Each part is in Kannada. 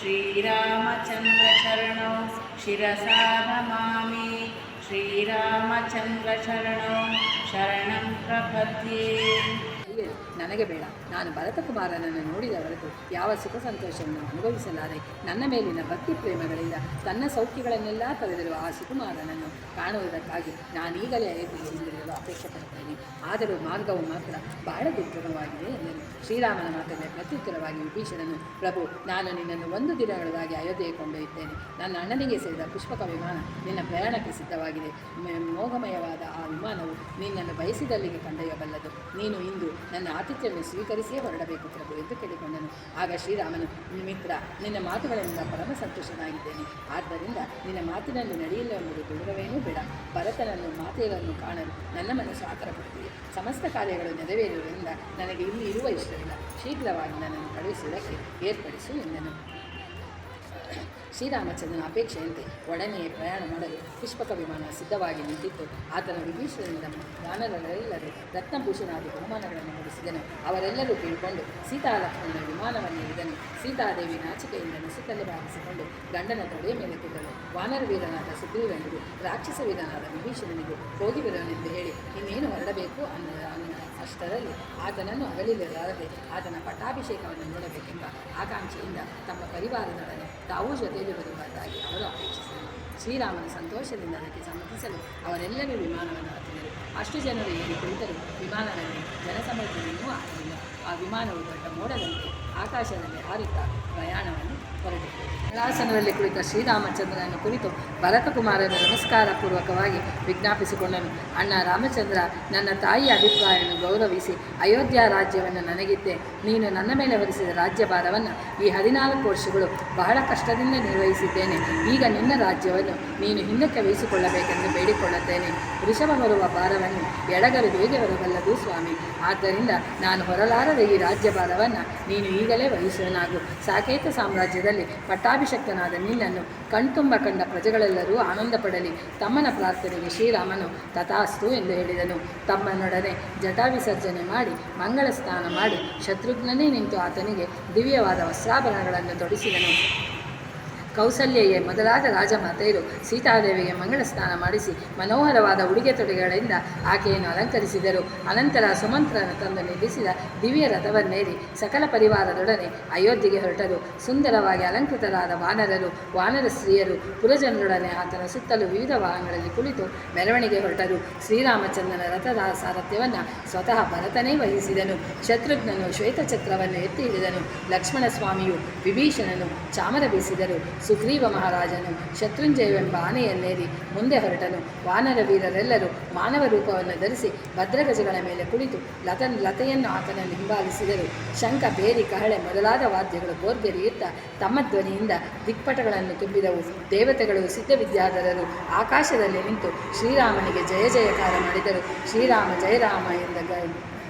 श्रीरामचन्द्रचरणौ शिरसा नमामि श्रीरामचन्द्रचरणौ शरणं प्रपद्ये ಅಯ್ಯೋ ನನಗೆ ಬೇಡ. ನಾನು ಭರತ ಕುಮಾರನನ್ನು ಹೊರತು ಯಾವ ಸುಖ ಸಂತೋಷವನ್ನು ಅನುಭವಿಸಲಾರೆ? ನನ್ನ ಮೇಲಿನ ಭಕ್ತಿ ಪ್ರೇಮಗಳಿಂದ ತನ್ನ ಸೌಖ್ಯಗಳನ್ನೆಲ್ಲ ತೊರೆದಿರುವ ಆ ಸುಕುಮಾರನನ್ನು ಕಾಣುವುದಕ್ಕಾಗಿ ನಾನೀಗಲೇ ಹಿಂದಿರಲು ಅಪೇಕ್ಷೆ ಪಡುತ್ತೇನೆ ಆದರೂ ಮಾರ್ಗವು ಮಾತ್ರ ಬಹಳ ದುರ್ಗಮವಾಗಿದೆ ಎಂದರು. ಶ್ರೀರಾಮನ ಮಾತನ್ನು ಪ್ರತ್ಯುತ್ತರವಾಗಿ ವಿಭೀಷಣನು, ಪ್ರಭು, ನಾನು ನಿನ್ನನ್ನು ಒಂದು ದಿನಗಳಾಗಿ ಅಯೋಧ್ಯೆಗೆ ಕೊಂಡೊಯ್ಯುತ್ತೇನೆ. ನನ್ನ ಅಣ್ಣನಿಗೆ ಸೇರಿದ ಪುಷ್ಪಕ ವಿಮಾನ ನಿನ್ನ ಪ್ರಯಾಣಕ್ಕೆ ಸಿದ್ಧವಾಗಿದೆ. ಮೋಹಮಯವಾದ ಆ ವಿಮಾನವು ನಿನ್ನನ್ನು ಬಯಸಿದಲ್ಲಿಗೆ ಕಂಡೊಯ್ಯಬಲ್ಲದು. ನೀನು ಇಂದು ನನ್ನ ಆತಿಥ್ಯವನ್ನು ಸ್ವೀಕರಿಸಿಯೇ ಹೊರಡಬೇಕು ಪ್ರಭು ಎಂದು ಕೇಳಿಕೊಂಡನು. ಆಗ ಶ್ರೀರಾಮನು, ಮಿತ್ರ, ನಿನ್ನ ಮಾತುಗಳಿಂದ ಪರಮ ಸಂತೋಷನಾಗಿದ್ದೇನೆ ಆದ್ದರಿಂದ ನಿನ್ನ ಮಾತಿನಲ್ಲಿ ನಡೆಯಿಲ್ಲ ಎಂಬುದು ದೂರವೇನೂ ಬೇಡ. ಭರತನನ್ನು ಮಾತೆಯರನ್ನು ಕಾಣಲು ನನ್ನ ಮನಸ್ಸು ಆತರಪಡುತ್ತಿದೆ. ಸಮಸ್ತ ಕಾರ್ಯಗಳು ನೆರವೇರುವುದರಿಂದ ನನಗೆ ಇಲ್ಲಿ ಇರುವ ಇಷ್ಟವಿಲ್ಲ. ಶೀಘ್ರವಾಗಿ ನನ್ನನ್ನು ಕಳುಹಿಸುವುದಕ್ಕೆ ಏರ್ಪಡಿಸು ಎಂದನು. ಶ್ರೀರಾಮಚಂದ್ರನ ಅಪೇಕ್ಷೆಯಂತೆ ಒಡನೆಯೇ ಪ್ರಯಾಣ ಮಾಡಲು ಪುಷ್ಪಕ ವಿಮಾನ ಸಿದ್ಧವಾಗಿ ನಿಂತಿತ್ತು. ಆತನ ವಿಭೀಷಣದಿಂದ ವಾನರರೆಲ್ಲರೂ ರತ್ನಭೂಷಣಾದಿ ಬಹುಮಾನಗಳನ್ನು ಮೂಡಿಸಿದನು. ಅವರೆಲ್ಲರೂ ತಿಳ್ಕೊಂಡು ಸೀತಾಲಕ್ಷ್ಮಣನ ವಿಮಾನವನ್ನು ಇಳಿದನು ಸೀತಾದೇವಿ ನಾಚಿಕೆಯಿಂದ ನುಸುತ್ತಲೆ ಭಾವಿಸಿಕೊಂಡು ಗಂಡನ ತೊಡೆಯ ಮೇಲೆ ಕೂಡಲು ವಾನರ ವೀರನಾದ ಸುಗ್ರೀವನಿಗೂ ರಾಕ್ಷಸ ವೀರನಾದ ವಿಭೀಷಣನಿಗೂ ಹೋಗಿ ಬರೋನೆಂದು ಹೇಳಿ, ಇನ್ನೇನು ಹೊರಡಬೇಕು? ಅನ್ನೋ ಅಷ್ಟರಲ್ಲಿ ಆತನನ್ನು ಅಗಲಿರಲಾರದೆ ಆತನ ಪಟ್ಟಾಭಿಷೇಕವನ್ನು ನೋಡಬೇಕೆಂಬ ಆಕಾಂಕ್ಷೆಯಿಂದ ತಮ್ಮ ಪರಿವಾರದೊಡನೆ ತಾವೂ ಜೊತೆಯಲ್ಲಿ ಬರುವುದಾಗಿ ಅವರು ಅಪೇಕ್ಷಿಸಿದರು. ಶ್ರೀರಾಮನ ಸಂತೋಷದಿಂದ ಅದಕ್ಕೆ ಸಮ್ಮತಿಸಲು ಅವರೆಲ್ಲರೂ ವಿಮಾನವನ್ನು ಹತ್ತಿದರು. ಅಷ್ಟು ಜನರು ಏರಿ ಕುಳಿತರು ವಿಮಾನದಲ್ಲಿ ಜನಸಮರ್ಥನೆಯೂ ಆಗಲಿಲ್ಲ ಆ ವಿಮಾನವು ದೊಡ್ಡ ಮೋಡದಂತೆ ಆಕಾಶದಲ್ಲಿ ಹಾರುತ್ತಾ ಪ್ರಯಾಣವನ್ನು ಹೊರಟಿತು ಕುಳಿತ ಶ್ರೀರಾಮಚಂದ್ರನ ಕುರಿತು ಭರತಕುಮಾರನ ನಮಸ್ಕಾರ ಪೂರ್ವಕವಾಗಿ ವಿಜ್ಞಾಪಿಸಿಕೊಂಡನು. ಅಣ್ಣ ರಾಮಚಂದ್ರ, ನನ್ನ ತಾಯಿಯ ಅಭಿಪ್ರಾಯವನ್ನು ಗೌರವಿಸಿ ಅಯೋಧ್ಯ ರಾಜ್ಯವನ್ನು ನನಗಿದ್ದೆ. ನೀನು ನನ್ನ ಮೇಲೆ ಹೊರಿಸಿದ ರಾಜ್ಯಭಾರವನ್ನು ಈ ಹದಿನಾಲ್ಕು ವರ್ಷಗಳು ಬಹಳ ಕಷ್ಟದಿಂದ ನಿರ್ವಹಿಸಿದ್ದೇನೆ. ಈಗ ನಿನ್ನ ರಾಜ್ಯವನ್ನು ನೀನು ಹಿಂದಕ್ಕೆ ವಹಿಸಿಕೊಳ್ಳಬೇಕೆಂದು ಬೇಡಿಕೊಳ್ಳುತ್ತೇನೆ. ವೃಷಭ ಬರುವ ಭಾರವನ್ನು ಎಡಗರು ಹೇಗೆ ಬರಬಲ್ಲದು ಸ್ವಾಮಿ? ಆದ್ದರಿಂದ ನಾನು ಹೊರಲಾರದ ಈ ರಾಜ್ಯಭಾರವನ್ನು ನೀನು ಈಗಲೇ ವಹಿಸುವನಾಗು. ಸಾಕೇತ ಸಾಮ್ರಾಜ್ಯದಲ್ಲಿ ಪಟ್ಟಾಭಿಷಕ್ತನಾದ ನಿನ್ನನ್ನು ಕಣ್ತುಂಬ ಕಂಡ ಪ್ರಜೆಗಳೆಲ್ಲರೂ ಆನಂದ ಪಡಲಿ ತಮ್ಮನ ಪ್ರಾರ್ಥನೆಗೆ ಶ್ರೀರಾಮನು ತಥಾಸ್ತು ಎಂದು ಹೇಳಿದನು. ತಮ್ಮನೊಡನೆ ಜಟಾ ವಿಸರ್ಜನೆ ಮಾಡಿ ಮಂಗಳ ಸ್ನಾನ ಮಾಡಿ, ಶತ್ರುಘ್ನನೇ ನಿಂತು ಆತನಿಗೆ ದಿವ್ಯವಾದ ವಸ್ತ್ರಾಭರಣಗಳನ್ನು ತೊಡಿಸಿದನು. ಕೌಸಲ್ಯೆಯೇ ಮೊದಲಾದ ರಾಜಮಾತೆಯರು ಸೀತಾದೇವಿಗೆ ಮಂಗಳ ಸ್ನಾನ ಮಾಡಿಸಿ ಮನೋಹರವಾದ ಉಡುಗೆ ತೊಡೆಗಳಿಂದ ಆಕೆಯನ್ನು ಅಲಂಕರಿಸಿದರು. ಅನಂತರ ಸುಮಂತ್ರನ ತಂದು ನಿಲ್ಲಿಸಿದ ದಿವ್ಯ ರಥವನ್ನೇರಿ ಸಕಲ ಪರಿವಾರದೊಡನೆ ಅಯೋಧ್ಯೆಗೆ ಹೊರಟರು. ಸುಂದರವಾಗಿ ಅಲಂಕೃತರಾದ ವಾನರರು, ವಾನರ ಸ್ತ್ರೀಯರು, ಪುರಜನರೊಡನೆ ಆತನ ಸುತ್ತಲೂ ವಿವಿಧ ವಾಹನಗಳಲ್ಲಿ ಕುಳಿತು ಮೆರವಣಿಗೆ ಹೊರಟರು. ಶ್ರೀರಾಮಚಂದ್ರನ ರಥದ ಸಾರಥ್ಯವನ್ನು ಸ್ವತಃ ಭರತನೇ ವಹಿಸಿದನು. ಶತ್ರುಘ್ನನು ಶ್ವೇತಚಕ್ರವನ್ನು ಎತ್ತಿ ಹಿಡಿದನು. ಲಕ್ಷ್ಮಣ ಸ್ವಾಮಿಯು ವಿಭೀಷಣನು ಚಾಮರ ಬೀಸಿದರು. ಸುಗ್ರೀವ ಮಹಾರಾಜನು ಶತ್ರುಂಜಯವೆಂಬ ಆನೆಯನ್ನೇರಿ ಮುಂದೆ ಹೊರಟನು. ವಾನರ ವೀರರೆಲ್ಲರೂ ಮಾನವ ರೂಪವನ್ನು ಧರಿಸಿ ಭದ್ರಗಜಗಳ ಮೇಲೆ ಕುಳಿತು ಲತ ಲತೆಯನ್ನು ಆತನನ್ನು ಹಿಂಬಾಲಿಸಿದರು. ಶಂಖ ಬೇರಿ ಕಹಳೆ ಮೊದಲಾದ ವಾದ್ಯಗಳು ಬೋರ್ಗರಿಯುತ್ತಾ ತಮ್ಮ ಧ್ವನಿಯಿಂದ ದಿಕ್ಪಟಗಳನ್ನು ತುಂಬಿದವು. ದೇವತೆಗಳು ಸಿದ್ಧವಿದ್ಯಾಧರರು ಆಕಾಶದಲ್ಲಿ ನಿಂತು ಶ್ರೀರಾಮನಿಗೆ ಜಯ ಜಯಕಾರ ಮಾಡಿದರು. ಶ್ರೀರಾಮ ಜಯರಾಮ ಎಂದ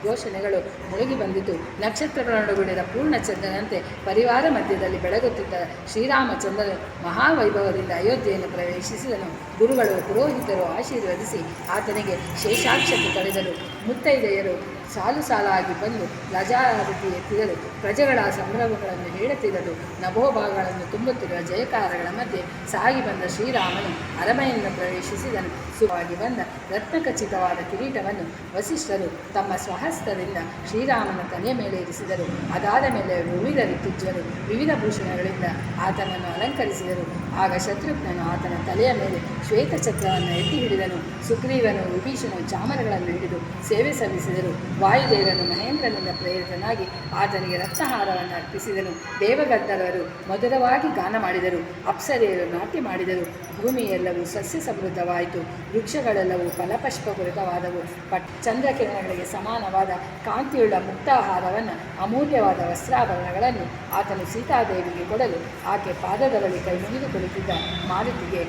ಘೋಷಣೆಗಳು ಮುಳುಗಿ ಬಂದಿತು ನಕ್ಷತ್ರಗಳೊಡಗೂಡಿದ ಪೂರ್ಣ ಚಂದ್ರನಂತೆ ಪರಿವಾರ ಮಧ್ಯದಲ್ಲಿ ಬೆಳಗುತ್ತಿದ್ದ ಶ್ರೀರಾಮಚಂದ್ರನು ಮಹಾವೈಭವದಿಂದ ಅಯೋಧ್ಯೆಯನ್ನು ಪ್ರವೇಶಿಸಿದನು. ಗುರುಗಳು ಪುರೋಹಿತರು ಆಶೀರ್ವದಿಸಿ ಆತನಿಗೆ ಶೇಷಾಕ್ಷತೆ ತಡೆದರು ಮುತ್ತೈದೆಯರು ಸಾಲು ಸಾಲಾಗಿ ಬಂದು ಲಜಾರತಿಯ ಎತ್ತಿದರು ಪ್ರಜೆಗಳ ಸಂಭ್ರಮಗಳನ್ನು ಹೇಳುತ್ತಿರಲು ನಭೋಭಾಗಗಳನ್ನು ತುಂಬುತ್ತಿರುವ ಜಯಕಾರಗಳ ಮಧ್ಯೆ ಸಾಗಿ ಬಂದ ಶ್ರೀರಾಮನು ಅರಮನೆಯನ್ನು ಪ್ರವೇಶಿಸಿದನು. ಸುವಾಗಿ ಬಂದ ರತ್ನಖಚಿತವಾದ ಕಿರೀಟವನ್ನು ವಸಿಷ್ಠರು ತಮ್ಮ ಸ್ವಹಸ್ತದಿಂದ ಶ್ರೀರಾಮನ ತಲೆ ಮೇಲೆ ಇರಿಸಿದರು. ಅದಾದ ಮೇಲೆ ವಿವಿಧ ಋತುಜ್ವರು ವಿವಿಧ ಭೂಷಣಗಳಿಂದ ಆತನನ್ನು ಅಲಂಕರಿಸಿದರು. ಆಗ ಶತ್ರುಘ್ನನು ಆತನ ತಲೆಯ ಮೇಲೆ ಶ್ವೇತಚಕ್ರವನ್ನು ಎತ್ತಿ ಹಿಡಿದನು. ಸುಗ್ರೀವನು ವಿಭೀಷಣನು ಚಾಮರಗಳನ್ನು ಹಿಡಿದು ಸೇವೆ ಸಲ್ಲಿಸಿದರು. ವಾಯುದೇವನು ಮಹೇಂದ್ರನಿಂದ ಪ್ರೇರಿತನಾಗಿ ಆತನಿಗೆ ರತ್ನಹಾರವನ್ನು ಅರ್ಪಿಸಿದನು. ದೇವಗಂಧರ್ವರು ಮಧುರವಾಗಿ ಗಾನ ಮಾಡಿದರು. ಅಪ್ಸರೆಯರು ನಾಟ್ಯ ಮಾಡಿದರು. ಭೂಮಿಯೆಲ್ಲವೂ ಸಸ್ಯ ಸಮೃದ್ಧವಾಯಿತು. ವೃಕ್ಷಗಳೆಲ್ಲವೂ ಫಲಪುಷ್ಪಪೂರಿತವಾದವು ಪಟ್ ಚಂದ್ರಕಿರಣಗಳಿಗೆ ಸಮಾನವಾದ ಕಾಂತಿಯುಳ್ಳ ಮುಕ್ತಾಹಾರವನ್ನು ಅಮೂಲ್ಯವಾದ ವಸ್ತ್ರಾಭರಣಗಳನ್ನು ಆತನು ಸೀತಾದೇವಿಗೆ ಕೊಡಲು ಆಕೆ ಪಾದದ ಬಳಿ ಕೈ ಕುಳಿತಿದ್ದ ಮಾರುತಿಗೆ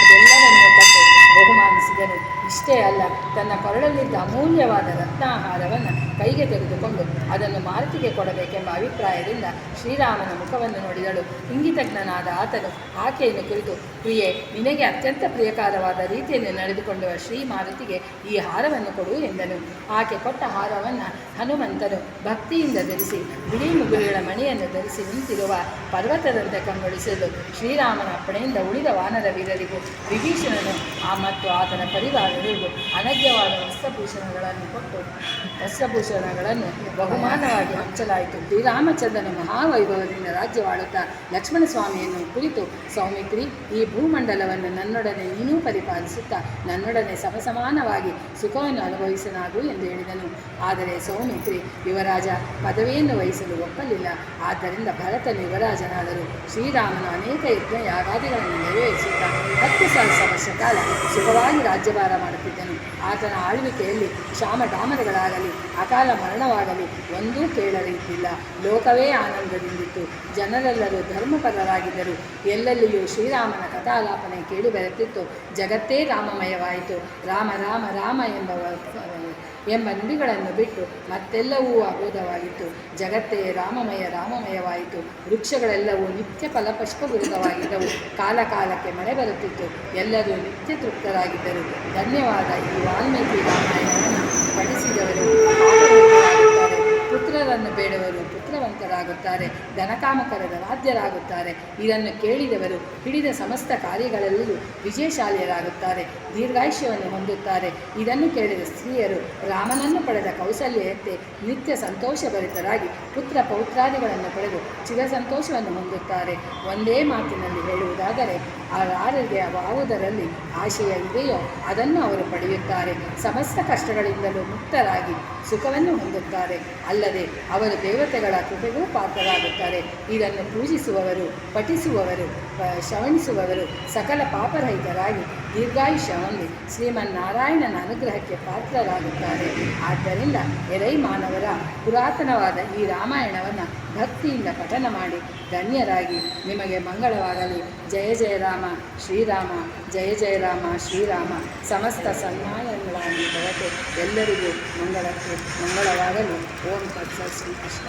ಅದೆಲ್ಲವನ್ನು ಕೊಟ್ಟು ಬಹುಮಾನಿಸಿದನು. ಇಷ್ಟೇ ಅಲ್ಲ, ತನ್ನ ಕೊರಳಲ್ಲಿದ್ದ ಅಮೂಲ್ಯವಾದ ರತ್ನಾಹಾರವನ್ನು ಕೈಗೆ ತೆಗೆದುಕೊಂಡು ಅದನ್ನು ಮಾರುತಿಗೆ ಕೊಡಬೇಕೆಂಬ ಅಭಿಪ್ರಾಯದಿಂದ ಶ್ರೀರಾಮನ ಮುಖವನ್ನು ನೋಡಿದಳು. ಇಂಗಿತಜ್ಞನಾದ ಆತನು ಆಕೆಯನ್ನು ಕುರಿತು, ಪ್ರಿಯೆ, ನಿನಗೆ ಅತ್ಯಂತ ಪ್ರಿಯಕರವಾದ ರೀತಿಯಲ್ಲಿ ನಡೆದುಕೊಂಡುವ ಶ್ರೀ ಮಾರುತಿಗೆ ಈ ಹಾರವನ್ನು ಕೊಡು ಎಂದನು. ಆಕೆ ಕೊಟ್ಟ ಹಾರವನ್ನು ಹನುಮಂತನು ಭಕ್ತಿಯಿಂದ ಧರಿಸಿ, ಬಿಳಿ ಮುಗುಳಿಗಳ ಮಣಿಯನ್ನು ಧರಿಸಿ ನಿಂತಿರುವ ಪರ್ವತದಂತೆ ಕಂಗೊಳಿಸಲು ಶ್ರೀರಾಮನ ಅಪ್ಪಣೆಯಿಂದ ಉಳಿದ ವಾನರ ವೀರರಿಗೂ ವಿಭೀಷಣನು ಆ ಮತ್ತು ಆತನ ಅನಗ್ಯವಾದ ವಸ್ತ್ರಭೂಷಣಗಳನ್ನು ಕೊಟ್ಟು ವಸ್ತ್ರಭೂಷಣಗಳನ್ನು ಬಹುಮಾನವಾಗಿ ಹಂಚಲಾಯಿತು. ಶ್ರೀರಾಮಚಂದ್ರನ ಮಹಾವೈಭವದಿಂದ ರಾಜ್ಯವಾಳುತ್ತಾ ಲಕ್ಷ್ಮಣ ಸ್ವಾಮಿಯನ್ನು ಕುರಿತು ಸೌಮಿತ್ರಿ ಈ ಭೂಮಂಡಲವನ್ನು ನನ್ನೊಡನೆ ನೀನೂ ಪರಿಪಾಲಿಸುತ್ತಾ ನನ್ನೊಡನೆ ಸಮಸಮಾನವಾಗಿ ಸುಖವನ್ನು ಅನುಭವಿಸಲಾಗು ಎಂದು ಹೇಳಿದನು. ಆದರೆ ಸೌಮಿತ್ರಿ ಯುವರಾಜ ಪದವಿಯನ್ನು ವಹಿಸಲು ಒಪ್ಪಲಿಲ್ಲ. ಆದ್ದರಿಂದ ಭರತನು ಯುವರಾಜನಾದರು ಶ್ರೀರಾಮನು ಅನೇಕ ಯಜ್ಞ ಯಾಗಾದಿಗಳನ್ನು ನೆರವೇರಿಸುತ್ತಾ ಹತ್ತು ಸಹಸ್ರ ವರ್ಷ ಕಾಲ ಸುಖವಾಗಿ ರಾಜ್ಯಭಾರ ಮಾಡುತ್ತಿದ್ದನು. ಆತನ ಆಳ್ವಿಕೆಯಲ್ಲಿ ಶ್ಯಾಮ ಡಾಮರಗಳಾಗಲಿ ಅಕಾಲ ಮರಣವಾಗಲಿ. ಒಂದೂ ಕೇಳಲಿದ್ದಿಲ್ಲ ಲೋಕವೇ ಆನಂದದಿಂದಿತ್ತು. ಜನರೆಲ್ಲರೂ ಧರ್ಮಪರರಾಗಿದ್ದರು ಎಲ್ಲೆಲ್ಲಿಯೂ ಶ್ರೀರಾಮನ ಕಥಾಲಾಪನೆ ಕೇಳಿಬರುತ್ತಿತ್ತು ಜಗತ್ತೇ ರಾಮಮಯವಾಯಿತು. ರಾಮ ರಾಮ ರಾಮ ಎಂಬ ಎಂಬ ನುಡಿಗಳನ್ನು ಬಿಟ್ಟು ಮತ್ತೆಲ್ಲವೂ ಅಬೋಧವಾಗಿತ್ತು. ಜಗತ್ತೇ ರಾಮಮಯ, ರಾಮಮಯವಾಯಿತು. ವೃಕ್ಷಗಳೆಲ್ಲವೂ ನಿತ್ಯ ಫಲಪುಷ್ಪಗುರುತವಾಗಿದ್ದವು ಕಾಲ ಕಾಲಕ್ಕೆ ಮಳೆ ಬರುತ್ತಿತ್ತು. ಎಲ್ಲರೂ ನಿತ್ಯ ತೃಪ್ತರಾಗಿದ್ದರು. ಧನ್ಯವಾದ ಈ ವಾಲ್ಮೀಕಿ ರಾಮಾಯಣವನ್ನು. ಪಾಪರಹಿತರಾಗುತ್ತಾರೆ ಪುತ್ರರನ್ನು ಬೇಡವರು ಪುತ್ರವಂತರಾಗುತ್ತಾರೆ, ಧನಕಾಮಕರದ ವಾದ್ಯರಾಗುತ್ತಾರೆ. ಇದನ್ನು ಕೇಳಿದವರು ಹಿಡಿದ ಸಮಸ್ತ ಕಾರ್ಯಗಳಲ್ಲಿಯೂ ವಿಜಯಶಾಲಿಯರಾಗುತ್ತಾರೆ, ದೀರ್ಘಾಯುಷ್ಯವನ್ನು ಹೊಂದುತ್ತಾರೆ. ಇದನ್ನು ಕೇಳಿದ ಸ್ತ್ರೀಯರು ರಾಮನನ್ನು ಪಡೆದ ಕೌಶಲ್ಯತೆ ನಿತ್ಯ ಸಂತೋಷಭರಿತರಾಗಿ ಪುತ್ರ ಪೌತ್ರಾದಿಗಳನ್ನು ಪಡೆದು ಚಿರ ಸಂತೋಷವನ್ನು ಹೊಂದುತ್ತಾರೆ. ಒಂದೇ ಮಾತಿನಲ್ಲಿ ಹೇಳುವುದಾದರೆ ಆ ಯಾರಿಗೆ ಯಾವುದರಲ್ಲಿ ಆಶಯ ಇದೆಯೋ ಅದನ್ನು ಅವರು ಪಡೆಯುತ್ತಾರೆ. ಸಮಸ್ತ ಕಷ್ಟಗಳಿಂದಲೂ ಮುಕ್ತರಾಗಿ ಸುಖವನ್ನು ಹೊಂದುತ್ತಾರೆ. ಅಲ್ಲದೆ ಅವರು ದೇವತೆಗಳ ಕೃಪೆಗೂ ಪಾತ್ರರಾಗುತ್ತಾರೆ. ಇದನ್ನು ಪೂಜಿಸುವವರು, ಪಠಿಸುವವರು ಶ್ರವಣಿಸುವವರು ಸಕಲ ಪಾಪರಹಿತರಾಗಿ ದೀರ್ಘಾಯುಷ್ಯ ಹೊಂದಿ ಶ್ರೀಮನ್ನಾರಾಯಣನ ಅನುಗ್ರಹಕ್ಕೆ ಪಾತ್ರರಾಗುತ್ತಾರೆ. ಆದ್ದರಿಂದ ಎರೈ ಮಾನವರ ಪುರಾತನವಾದ ಈ ರಾಮಾಯಣವನ್ನು ಭಕ್ತಿಯಿಂದ ಪಠನ ಮಾಡಿ ಧನ್ಯರಾಗಿ. ನಿಮಗೆ ಮಂಗಳವಾಗಲಿ. ಜಯ ಜಯ ರಾಮ ಶ್ರೀರಾಮ ಜಯ ಜಯ ರಾಮ ಶ್ರೀರಾಮ ಸಮಸ್ತ ಸನ್ಮಾನಗಳಾಗಿ ಬಳಕೆ ಎಲ್ಲರಿಗೂ ಮಂಗಳಕ್ಕೆ ಮಂಗಳವಾಗಲಿ. ಓಂ ತತ್ಸ ಶ್ರೀ ಕೃಷ್ಣ.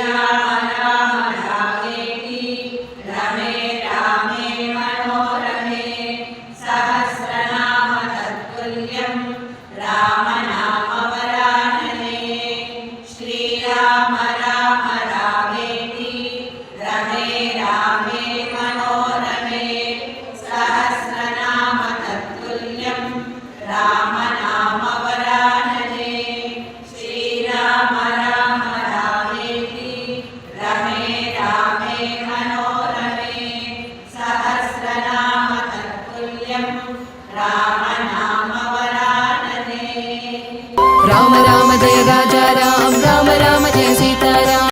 Yeah.